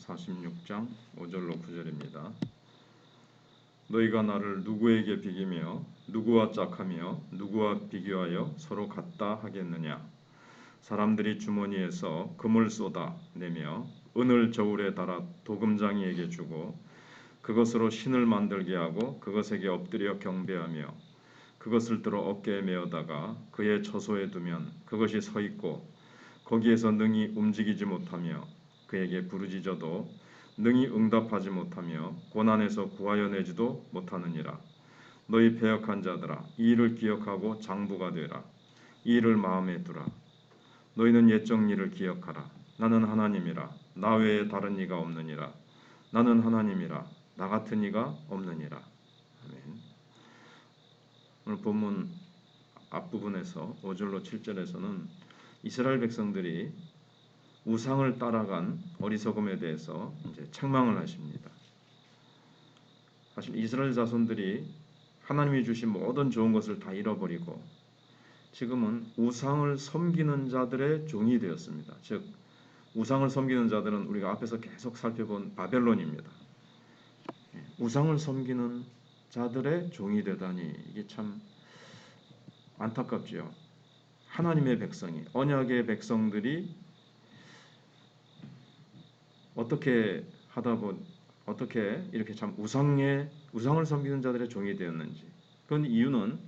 46장 5절로 9절입니다. 너희가 나를 누구에게 비기며 누구와 짝하며 누구와 비교하여 서로 같다 하겠느냐 사람들이 주머니에서 금을 쏟아 내며 은을 저울에 달아 도금장이에게 주고 그것으로 신을 만들게 하고 그것에게 엎드려 경배하며 그것을 들어 어깨에 메어다가 그의 처소에 두면 그것이 서 있고 거기에서 능히 움직이지 못하며 그에게 부르짖어도 능히 응답하지 못하며 고난에서 구하여 내지도 못하느니라. 너희 배역한 자들아 이 일을 기억하고 장부가 되라. 이 일을 마음에 두라. 너희는 옛적 일을 기억하라. 나는 하나님이라. 나 외에 다른 이가 없느니라. 나는 하나님이라. 나 같은 이가 없느니라. 아멘. 오늘 본문 앞부분에서 5절로 7절에서는 이스라엘 백성들이 우상을 따라간 어리석음에 대해서 이제 책망을 하십니다. 사실 이스라엘 자손들이 하나님이 주신 모든 좋은 것을 다 잃어버리고 지금은 우상을 섬기는 자들의 종이 되었습니다. 즉 우상을 섬기는 자들은 우리가 앞에서 계속 살펴본 바벨론입니다. 우상을 섬기는 자들의 종이 되다니 이게 참 안타깝지요. 하나님의 백성이 언약의 백성들이 어떻게 하다 보 어떻게 이렇게 참 우상의 우상을 섬기는 자들의 종이 되었는지 그건 이유는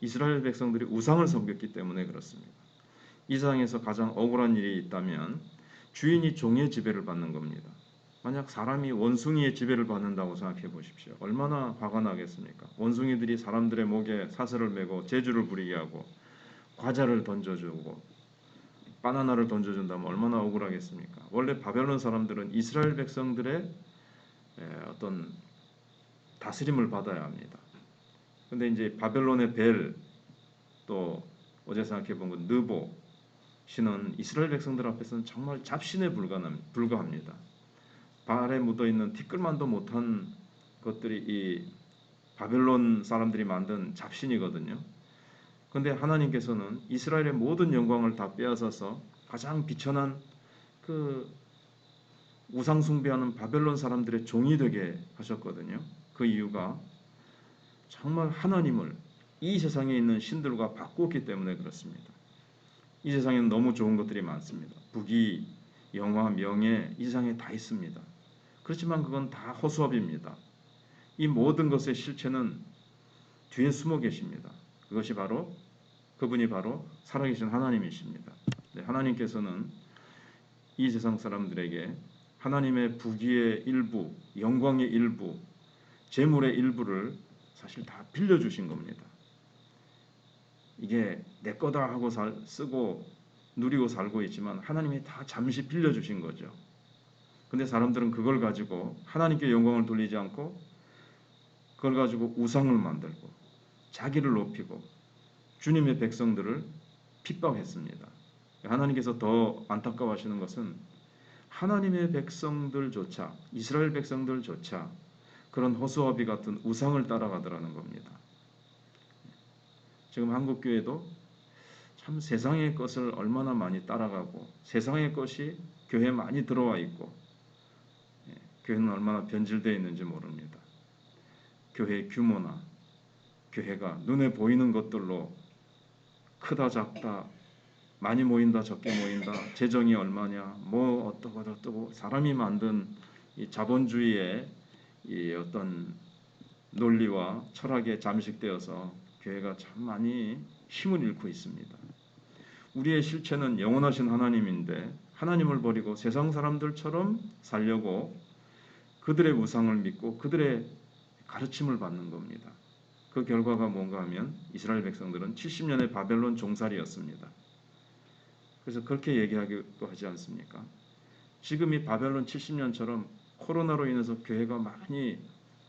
이스라엘 백성들이 우상을 섬겼기 때문에 그렇습니다. 이 세상에서 가장 억울한 일이 있다면 주인이 종의 지배를 받는 겁니다. 만약 사람이 원숭이의 지배를 받는다고 생각해 보십시오. 얼마나 화가 나겠습니까? 원숭이들이 사람들의 목에 사슬을 메고 재주를 부리게 하고 과자를 던져주고 바나나를 던져준다면 얼마나 억울하겠습니까? 원래 바벨론 사람들은 이스라엘 백성들의 어떤 다스림을 받아야 합니다. 근데 이제 바벨론의 벨 또 어제 생각해 본 건 느보 신은 이스라엘 백성들 앞에서는 정말 잡신에 불과합니다. 발에 묻어 있는 티끌만도 못한 것들이 이 바벨론 사람들이 만든 잡신이거든요. 그런데 하나님께서는 이스라엘의 모든 영광을 다 빼앗아서 가장 비천한 그 우상 숭배하는 바벨론 사람들의 종이 되게 하셨거든요. 그 이유가 정말 하나님을 이 세상에 있는 신들과 바꾸었기 때문에 그렇습니다. 이 세상에는 너무 좋은 것들이 많습니다. 부귀, 영화, 명예 이 세상에 다 있습니다. 그렇지만 그건 다 허수아비입니다. 이 모든 것의 실체는 뒤에 숨어 계십니다. 그것이 바로 그분이 바로 살아계신 하나님이십니다. 네, 하나님께서는 이 세상 사람들에게 하나님의 부귀의 일부, 영광의 일부, 재물의 일부를 사실 다 빌려주신 겁니다. 이게 내 거다 하고 살, 쓰고 누리고 살고 있지만 하나님이 다 잠시 빌려주신 거죠. 근데 사람들은 그걸 가지고 하나님께 영광을 돌리지 않고 그걸 가지고 우상을 만들고 자기를 높이고 주님의 백성들을 핍박했습니다. 하나님께서 더 안타까워하시는 것은 하나님의 백성들조차 이스라엘 백성들조차 그런 호수아비 같은 우상을 따라가더라는 겁니다. 지금 한국 교회도 참 세상의 것을 얼마나 많이 따라가고 세상의 것이 교회에 많이 들어와 있고 예, 교회는 얼마나 변질되어 있는지 모릅니다. 교회 규모나 교회가 눈에 보이는 것들로 크다 작다 많이 모인다 적게 모인다 재정이 얼마냐 뭐 어떠고 어떠고 사람이 만든 이 자본주의의 이 어떤 논리와 철학에 잠식되어서 교회가 참 많이 힘을 잃고 있습니다. 우리의 실체는 영원하신 하나님인데 하나님을 버리고 세상 사람들처럼 살려고 그들의 우상을 믿고 그들의 가르침을 받는 겁니다. 그 결과가 뭔가 하면 이스라엘 백성들은 70년의 바벨론 종살이였습니다. 그래서 그렇게 얘기하기도 하지 않습니까? 지금 이 바벨론 70년처럼 코로나로 인해서 교회가 많이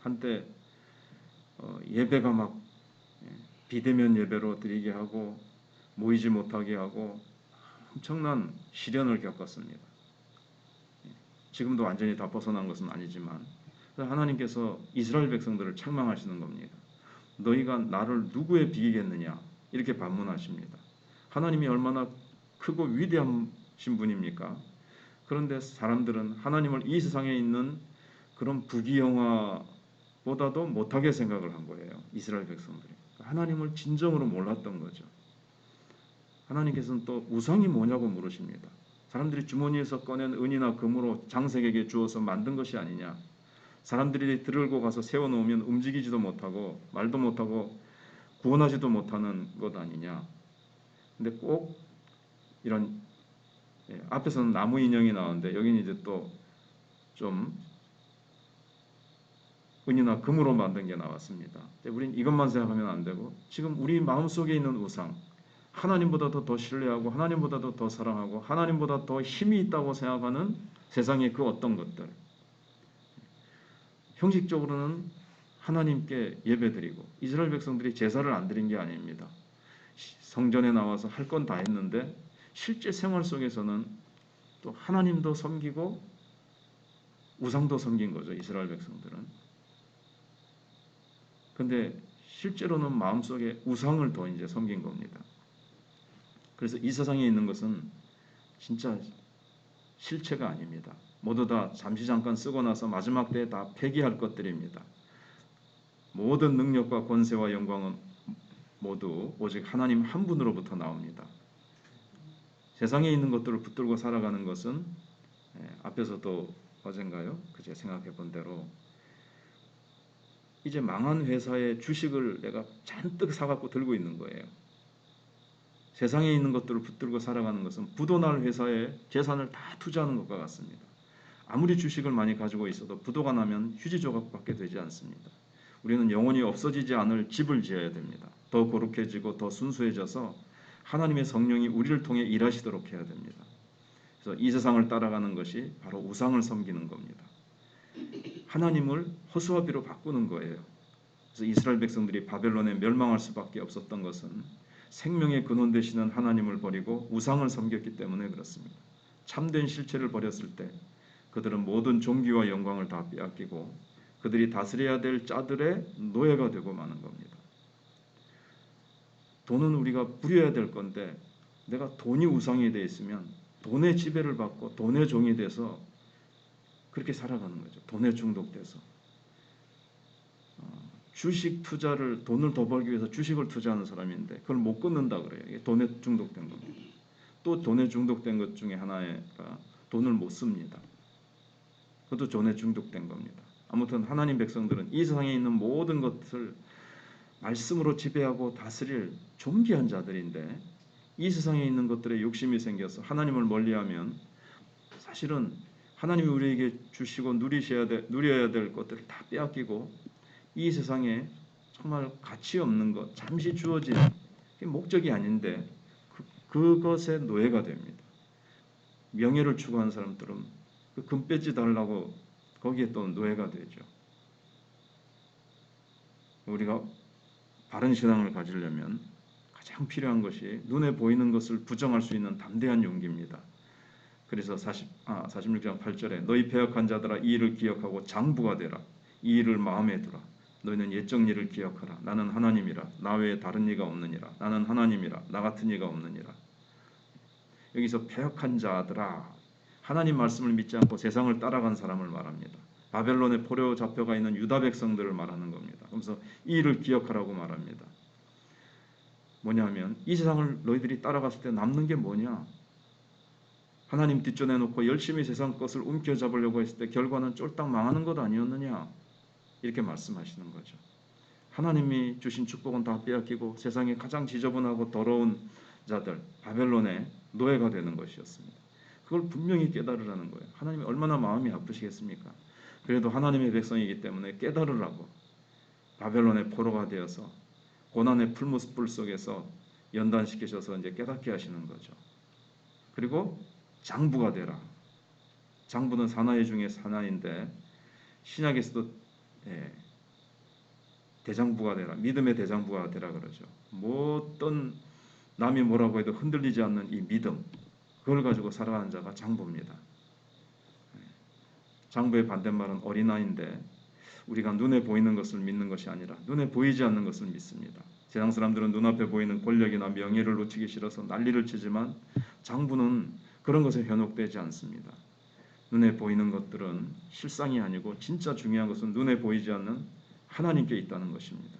한때 어, 예배가 막 예, 비대면 예배로 드리게 하고 모이지 못하게 하고 엄청난 시련을 겪었습니다. 예, 지금도 완전히 다 벗어난 것은 아니지만 하나님께서 이스라엘 백성들을 책망하시는 겁니다. 너희가 나를 누구에 비기겠느냐 이렇게 반문하십니다. 하나님이 얼마나 크고 위대하신 분입니까? 그런데 사람들은 하나님을 이 세상에 있는 그런 부귀영화보다도 못하게 생각을 한 거예요. 이스라엘 백성들이. 하나님을 진정으로 몰랐던 거죠. 하나님께서는 또 우상이 뭐냐고 물으십니다. 사람들이 주머니에서 꺼낸 은이나 금으로 장색에게 주어서 만든 것이 아니냐. 사람들이 들고 가서 세워놓으면 움직이지도 못하고 말도 못하고 구원하지도 못하는 것 아니냐. 근데 꼭 이런 예, 앞에서는 나무 인형이 나오는데 여기는 이제 또 좀 은이나 금으로 만든 게 나왔습니다. 우리는 이것만 생각하면 안 되고 지금 우리 마음 속에 있는 우상 하나님보다도 더 신뢰하고 하나님보다도 더 사랑하고 하나님보다 더 힘이 있다고 생각하는 세상의 그 어떤 것들 형식적으로는 하나님께 예배드리고 이스라엘 백성들이 제사를 안 드린 게 아닙니다. 성전에 나와서 할 건 다 했는데 실제 생활 속에서는 또 하나님도 섬기고 우상도 섬긴 거죠. 이스라엘 백성들은. 근데 실제로는 마음속에 우상을 더 이제 섬긴 겁니다. 그래서 이 세상에 있는 것은 진짜 실체가 아닙니다. 모두 다 잠시 잠깐 쓰고 나서 마지막 때에 다 폐기할 것들입니다. 모든 능력과 권세와 영광은 모두 오직 하나님 한 분으로부터 나옵니다. 세상에 있는 것들을 붙들고 살아가는 것은 예, 앞에서도 어젠가요? 그제 생각해 본 대로 이제 망한 회사의 주식을 내가 잔뜩 사갖고 들고 있는 거예요. 세상에 있는 것들을 붙들고 살아가는 것은 부도날 회사에 재산을 다 투자하는 것과 같습니다. 아무리 주식을 많이 가지고 있어도 부도가 나면 휴지 조각밖에 되지 않습니다. 우리는 영원히 없어지지 않을 집을 지어야 됩니다. 더 거룩해지고 더 순수해져서 하나님의 성령이 우리를 통해 일하시도록 해야 됩니다. 그래서 이 세상을 따라가는 것이 바로 우상을 섬기는 겁니다. 하나님을 허수아비로 바꾸는 거예요. 그래서 이스라엘 백성들이 바벨론에 멸망할 수밖에 없었던 것은 생명의 근원 되시는 하나님을 버리고 우상을 섬겼기 때문에 그렇습니다. 참된 실체를 버렸을 때 그들은 모든 종기와 영광을 다 빼앗기고 그들이 다스려야 될 자들의 노예가 되고 마는 겁니다. 돈은 우리가 부려야 될 건데 내가 돈이 우상이 돼 있으면 돈의 지배를 받고 돈의 종이 돼서 그렇게 살아가는 거죠. 돈에 중독돼서. 어, 주식 투자를 돈을 더 벌기 위해서 주식을 투자하는 사람인데 그걸 못 끊는다 그래요. 이게 돈에 중독된 겁니다. 또 돈에 중독된 것 중에 하나가 돈을 못 씁니다. 그것도 돈에 중독된 겁니다. 아무튼 하나님 백성들은 이 세상에 있는 모든 것을 말씀으로 지배하고 다스릴 존귀한 자들인데 이 세상에 있는 것들에 욕심이 생겨서 하나님을 멀리하면 사실은 하나님이 우리에게 주시고 누리셔야 될, 누려야 될 것들을 다 빼앗기고 이 세상에 정말 가치 없는 것, 잠시 주어진 목적이 아닌데 그, 그것의 노예가 됩니다. 명예를 추구하는 사람들은 그 금배지 달라고 거기에 또 노예가 되죠. 우리가 바른 신앙을 가지려면 가장 필요한 것이 눈에 보이는 것을 부정할 수 있는 담대한 용기입니다. 그래서 40, 아, 46장 8절에 너희 배역한 자들아 이 일을 기억하고 장부가 되라. 이 일을 마음에 두라. 너희는 옛적 일을 기억하라. 나는 하나님이라. 나 외에 다른 이가 없느니라. 나는 하나님이라. 나 같은 이가 없느니라. 여기서 배역한 자들아 하나님 말씀을 믿지 않고 세상을 따라간 사람을 말합니다. 바벨론의 포로 잡혀가 있는 유다 백성들을 말하는 겁니다. 그래서 이 일을 기억하라고 말합니다. 뭐냐면 이 세상을 너희들이 따라갔을 때 남는 게 뭐냐? 하나님 뒷전에 놓고 열심히 세상 것을 움켜잡으려고 했을 때 결과는 쫄딱 망하는 것 아니었느냐? 이렇게 말씀하시는 거죠. 하나님이 주신 축복은 다 빼앗기고 세상에 가장 지저분하고 더러운 자들 바벨론의 노예가 되는 것이었습니다. 그걸 분명히 깨달으라는 거예요. 하나님이 얼마나 마음이 아프시겠습니까? 그래도 하나님의 백성이기 때문에 깨달으라고 바벨론의 포로가 되어서 고난의 풀무불 속에서 연단시키셔서 이제 깨닫게 하시는 거죠. 그리고 장부가 되라. 장부는 사나이 중에 사나인데 신약에서도 예, 대장부가 되라. 믿음의 대장부가 되라 그러죠. 뭐 어떤 남이 뭐라고 해도 흔들리지 않는 이 믿음 그걸 가지고 살아가는 자가 장부입니다. 예. 장부의 반대말은 어린아이인데 우리가 눈에 보이는 것을 믿는 것이 아니라 눈에 보이지 않는 것을 믿습니다. 세상 사람들은 눈앞에 보이는 권력이나 명예를 놓치기 싫어서 난리를 치지만 장부는 그런 것에 현혹되지 않습니다. 눈에 보이는 것들은 실상이 아니고 진짜 중요한 것은 눈에 보이지 않는 하나님께 있다는 것입니다.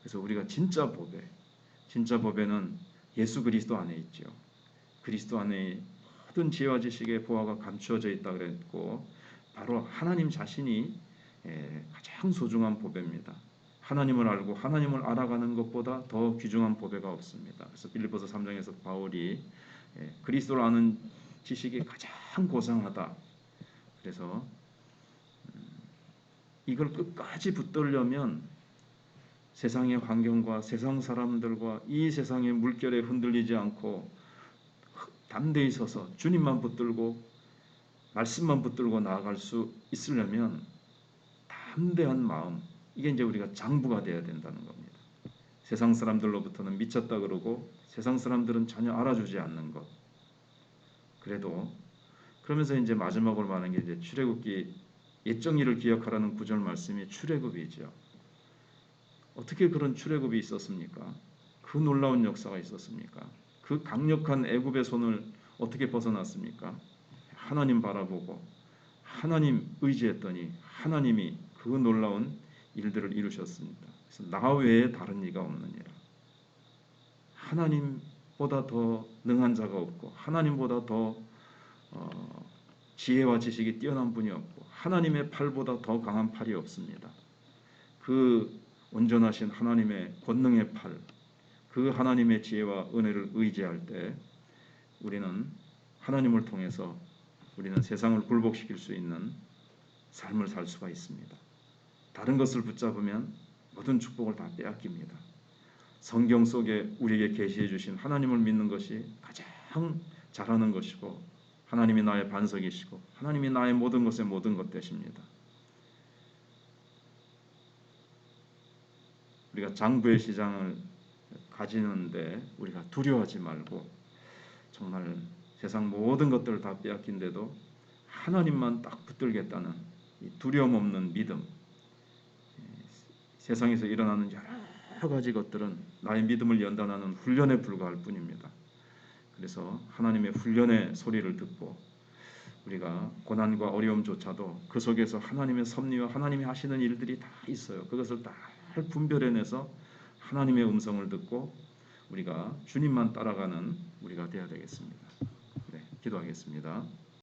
그래서 우리가 진짜 법에 진짜 법에는 예수 그리스도 안에 있죠. 그리스도 안에 모든 지혜와 지식의 보화가 감추어져 있다 그랬고 바로 하나님 자신이 예, 가장 소중한 보배입니다. 하나님을 알고 하나님을 알아가는 것보다 더 귀중한 보배가 없습니다. 그래서 빌립보서 3장에서 바울이 예, 그리스도를 아는 지식이 가장 고상하다. 그래서 음, 이걸 끝까지 붙들려면 세상의 환경과 세상 사람들과 이 세상의 물결에 흔들리지 않고 담대히 서서 주님만 붙들고 말씀만 붙들고 나아갈 수 있으려면 담대한 마음 이게 이제 우리가 장부가 돼야 된다는 겁니다. 세상 사람들로부터는 미쳤다 그러고 세상 사람들은 전혀 알아주지 않는 것. 그래도 그러면서 이제 마지막으로 말하는 게 이제 출애굽기 옛정의를 기억하라는 구절 말씀이 출애굽이죠. 어떻게 그런 출애굽이 있었습니까? 그 놀라운 역사가 있었습니까? 그 강력한 애굽의 손을 어떻게 벗어났습니까? 하나님 바라보고 하나님 의지했더니 하나님이 그 놀라운 일들을 이루셨습니다. 그래서 나 외에 다른 이가 없느니라. 하나님보다 더 능한 자가 없고 하나님보다 더 어, 지혜와 지식이 뛰어난 분이 없고 하나님의 팔보다 더 강한 팔이 없습니다. 그 온전하신 하나님의 권능의 팔, 그 하나님의 지혜와 은혜를 의지할 때 우리는 하나님을 통해서 우리는 세상을 굴복시킬 수 있는 삶을 살 수가 있습니다. 다른 것을 붙잡으면 모든 축복을 다 빼앗깁니다. 성경 속에 우리에게 계시해 주신 하나님을 믿는 것이 가장 잘하는 것이고 하나님이 나의 반석이시고 하나님이 나의 모든 것의 모든 것 되십니다. 우리가 장부의 시장을 가지는데 우리가 두려워하지 말고 정말 세상 모든 것들을 다 빼앗긴데도 하나님만 딱 붙들겠다는 두려움 없는 믿음. 세상에서 일어나는 여러 가지 것들은 나의 믿음을 연단하는 훈련에 불과할 뿐입니다. 그래서 하나님의 훈련의 소리를 듣고 우리가 고난과 어려움조차도 그 속에서 하나님의 섭리와 하나님이 하시는 일들이 다 있어요. 그것을 다 분별해내서 하나님의 음성을 듣고 우리가 주님만 따라가는 우리가 되어야 되겠습니다. 네, 기도하겠습니다.